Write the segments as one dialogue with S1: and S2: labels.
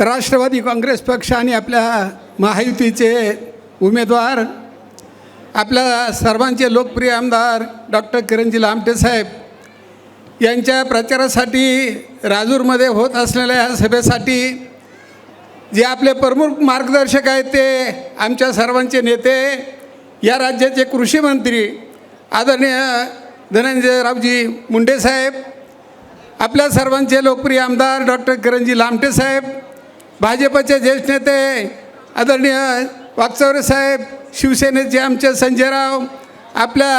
S1: राष्ट्रवादी काँग्रेस पक्ष आणि आपल्या महायुतीचे उमेदवार आपल्या सर्वांचे लोकप्रिय आमदार डॉक्टर किरणजी लामटे साहेब यांच्या प्रचारासाठी राजूरमध्ये होत असलेल्या ह्या सभेसाठी जे आपले प्रमुख मार्गदर्शक आहेत ते आमच्या सर्वांचे नेते या राज्याचे कृषी मंत्री आदरणीय धनंजयरावजी मुंडे साहेब आपल्या सर्वांचे लोकप्रिय आमदार डॉक्टर किरणजी लामटे साहेब भाजपचे ज्येष्ठ नेते आदरणीय वागचौरे साहेब शिवसेनेचे आमचे संजयराव आपल्या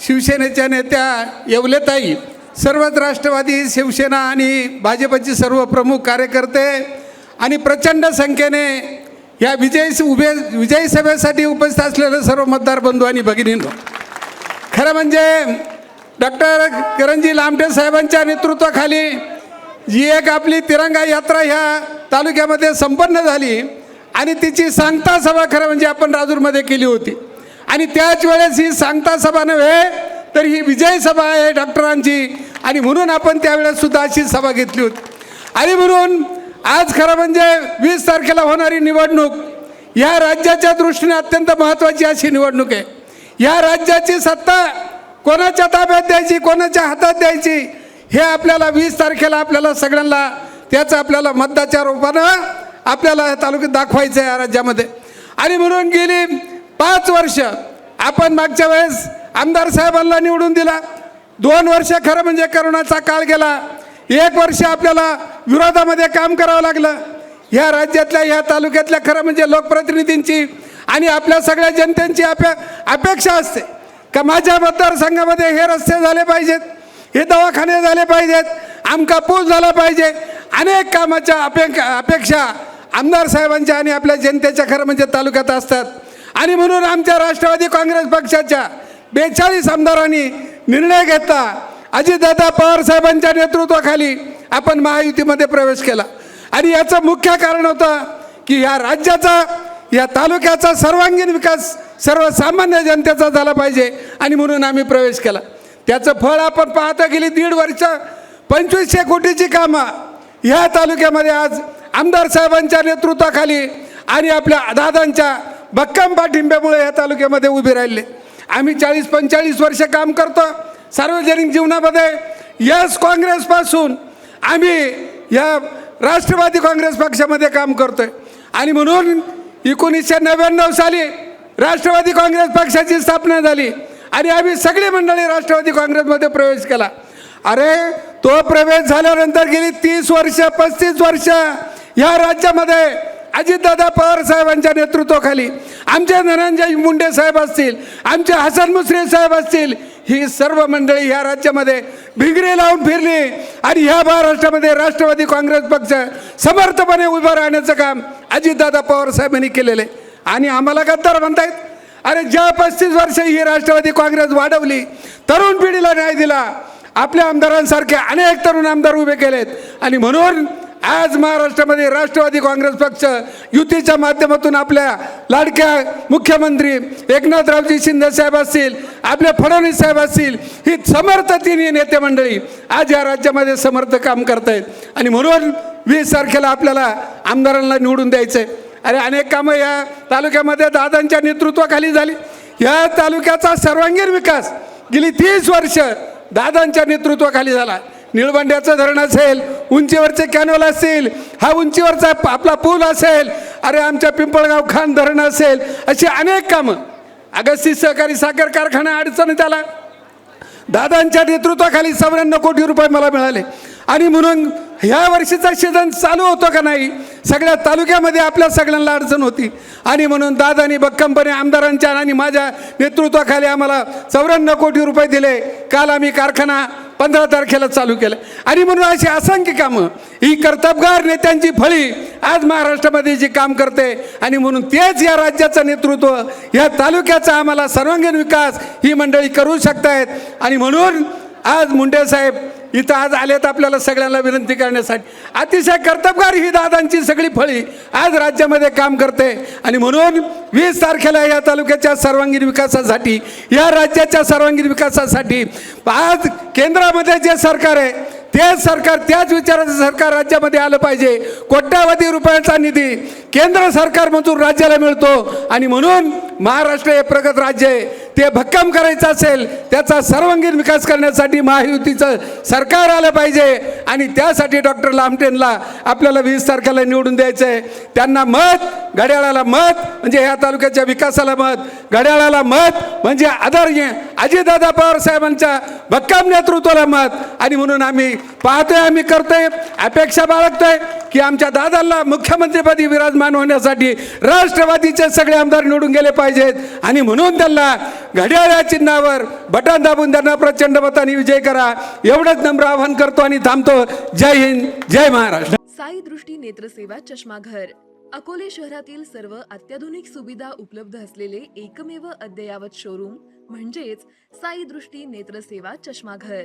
S1: शिवसेनेच्या नेत्या येवलेताई सर्वच राष्ट्रवादी शिवसेना आणि भाजपचे सर्व प्रमुख कार्यकर्ते आणि प्रचंड संख्येने या विजय उभे विजयी सभेसाठी उपस्थित असलेले सर्व मतदार बंधू आणि भगिनींनो. खरं म्हणजे डॉक्टर किरणजी लामटे साहेबांच्या नेतृत्वाखाली जी एक आपली तिरंगा यात्रा ह्या तालुक्यामध्ये संपन्न झाली आणि तिची सांगता सभा खरं म्हणजे आपण राजूरमध्ये केली होती. आणि त्याच वेळेस ही सांगता सभा नव्हे तर ही विजय सभा आहे डॉक्टरांची. आणि म्हणून आपण त्यावेळेस सुद्धा अशी सभा घेतली होती. आणि म्हणून आज खरं म्हणजे वीस तारखेला होणारी निवडणूक या राज्याच्या दृष्टीने अत्यंत महत्त्वाची अशी निवडणूक आहे. या राज्याची सत्ता कोणाच्या ताब्यात द्यायची कोणाच्या हातात द्यायची हे आपल्याला वीस तारखेला आपल्याला सगळ्यांना त्याचं आपल्याला मतदाच्या रूपानं आपल्याला तालुक्यात दाखवायचं आहे या राज्यामध्ये. आणि म्हणून गेली पाच वर्ष आपण मागच्या वेळेस आमदार साहेबांना निवडून दिला. दोन वर्ष खरं म्हणजे करोनाचा काळ गेला. एक वर्ष आपल्याला विरोधामध्ये काम करावं लागलं. ह्या राज्यातल्या ह्या तालुक्यातल्या खरं म्हणजे लोकप्रतिनिधींची आणि आपल्या सगळ्या जनतेची अपे अपेक्षा असते. का माझ्या मतदारसंघामध्ये हे रस्ते झाले पाहिजेत. हे दवाखाने झाले पाहिजेत आमका पूस झाला पाहिजे. अनेक कामाच्या अपेक्षा अपेक्षा आमदार साहेबांच्या आणि आपल्या जनतेच्या खरं म्हणजे तालुक्यात असतात. आणि म्हणून आमच्या राष्ट्रवादी काँग्रेस पक्षाच्या बेचाळीस आमदारांनी निर्णय घेतला. अजितदादा पवार साहेबांच्या नेतृत्वाखाली आपण महायुतीमध्ये प्रवेश केला. आणि याचं मुख्य कारण होतं की या राज्याचा या तालुक्याचा सर्वांगीण विकास सर्वसामान्य जनतेचा झाला पाहिजे आणि म्हणून आम्ही प्रवेश केला. त्याचं फळ आपण पाहता गेली दीड वर्ष. पंचवीसशे कोटीची कामं. ह्या तालुक्यामध्ये आज आमदार साहेबांच्या नेतृत्वाखाली आणि आपल्या दादांच्या भक्कम पाठिंब्यामुळे या तालुक्यामध्ये उभे राहिले. आम्ही चाळीस पंचेचाळीस वर्ष काम करतो. सार्वजनिक जीवनामध्ये यस काँग्रेसपासून आम्ही या राष्ट्रवादी काँग्रेस पक्षामध्ये काम करतोय. आणि म्हणून एकोणीसशे नव्याण्णव साली राष्ट्रवादी काँग्रेस पक्षाची स्थापना झाली. आणि आम्ही सगळी मंडळी राष्ट्रवादी काँग्रेसमध्ये प्रवेश केला. अरे तो प्रवेश झाल्यानंतर गेली तीस वर्ष पस्तीस वर्ष या राज्यामध्ये अजितदादा पवार साहेबांच्या नेतृत्वाखाली आमचे धनंजय मुंडे साहेब असतील आमचे हसन मुश्रीफ साहेब असतील ही सर्व मंडळी ह्या राज्यामध्ये भिंगरी लावून फिरली आणि ह्या महाराष्ट्रामध्ये राष्ट्रवादी काँग्रेस पक्ष समर्थपणे उभं राहण्याचं काम अजितदादा पवार साहेबांनी केलेलं आहे. आणि आम्हाला गद्दार म्हणतायत अरे ज्या पस्तीस वर्ष ही राष्ट्रवादी काँग्रेस वाढवली तरुण पिढीला न्याय दिला. आपल्या आमदारांसारखे अनेक तरुण आमदार उभे केलेत. आणि म्हणून आज महाराष्ट्रामध्ये राष्ट्रवादी काँग्रेस पक्ष युतीच्या माध्यमातून आपल्या लाडक्या मुख्यमंत्री एकनाथरावजी शिंदे साहेब असतील आपले फडणवीस साहेब असतील ही समर्थ तिन्ही नेते मंडळी आज या राज्यामध्ये समर्थ काम करतायत. आणि म्हणून वीस तारखेला आपल्याला आमदारांना निवडून द्यायचं आहे अरे अनेक कामं या तालुक्यामध्ये दादांच्या नेतृत्वाखाली झाली. या तालुक्याचा सर्वांगीण विकास गेली तीस वर्ष दादांच्या नेतृत्वाखाली झाला. निळबंड्याचं धरण असेल उंचीवरचे कॅनोल असतील हा उंचीवरचा आपला पूल असेल अरे आमच्या पिंपळगाव खान धरण असेल अशी अनेक कामं. अगस्ती सहकारी साखर कारखाना अडचणीत आला. दादांच्या नेतृत्वाखाली चौऱ्याण्णव कोटी रुपये मला मिळाले. आणि म्हणून ह्या वर्षीचा सीझन चालू होतो का नाही? सगळ्या तालुक्यामध्ये आपल्या सगळ्यांना अडचण होती. आणि म्हणून दादानी भक्कमपणे आमदारांच्या आणि माझ्या नेतृत्वाखाली आम्हाला चौऱ्याण्णव कोटी रुपये दिले. काल आम्ही कारखाना पंधरा तारखेला चालू केलं. आणि म्हणून अशी असंख्य कामं. ही कर्तबगार नेत्यांची फळी आज महाराष्ट्रामध्ये जी काम करते. आणि म्हणून तेच या राज्याचं नेतृत्व या तालुक्याचा आम्हाला सर्वांगीण विकास ही मंडळी करू शकतायत. आणि म्हणून आज मुंडे साहेब इथं आज आलेत आपल्याला सगळ्यांना विनंती करण्यासाठी. अतिशय कर्तबगार ही दादांची सगळी फळी आज राज्यामध्ये काम करते. आणि म्हणून वीस तारखेला या तालुक्याच्या सर्वांगीण विकासासाठी या राज्याच्या सर्वांगीण विकासासाठी आज केंद्रामध्ये जे सरकार आहे तेच सरकार त्याच विचाराचं सरकार राज्यामध्ये आलं पाहिजे. कोट्यावधी रुपयाचा निधी केंद्र सरकार मजूर राज्याला मिळतो. आणि म्हणून महाराष्ट्र हे प्रगत राज्य आहे. ते भक्कम करायचं असेल त्याचा सर्वांगीण विकास करण्यासाठी महायुतीचं सरकार आलं पाहिजे. आणि त्यासाठी डॉक्टर लामटेनला आपल्याला वीस तारखेला निवडून द्यायचं आहे. त्यांना मत घड्याळाला मत म्हणजे ह्या तालुक्याच्या विकासाला मत घड्याळाला मत म्हणजे आदरणीय अजितदादा पवार साहेबांच्या भक्कम नेतृत्वाला मत. आणि म्हणून आम्ही पाहतोय आम्ही करतोय. अपेक्षा बाळगतोय की आमच्या दादाला मुख्यमंत्रीपदी विराजमान होण्यासाठी राष्ट्रवादीचे सगळे आमदार निवडून गेले पाहिजेत. आणि म्हणून त्यांना घड्याळ्या चिन्हावर बटन दाबून त्यांना प्रचंड मताने विजय करा. एवढंच नम्र आवाहन करतो आणि थांबतो. जय हिंद जय महाराष्ट्र.
S2: साई दृष्टी नेत्रसेवा चष्माघर. अकोले शहरातील सर्व अत्याधुनिक सुविधा उपलब्ध असलेले एकमेव अद्ययावत शोरूम म्हणजेच साई दृष्टी नेत्रसेवा चष्माघर.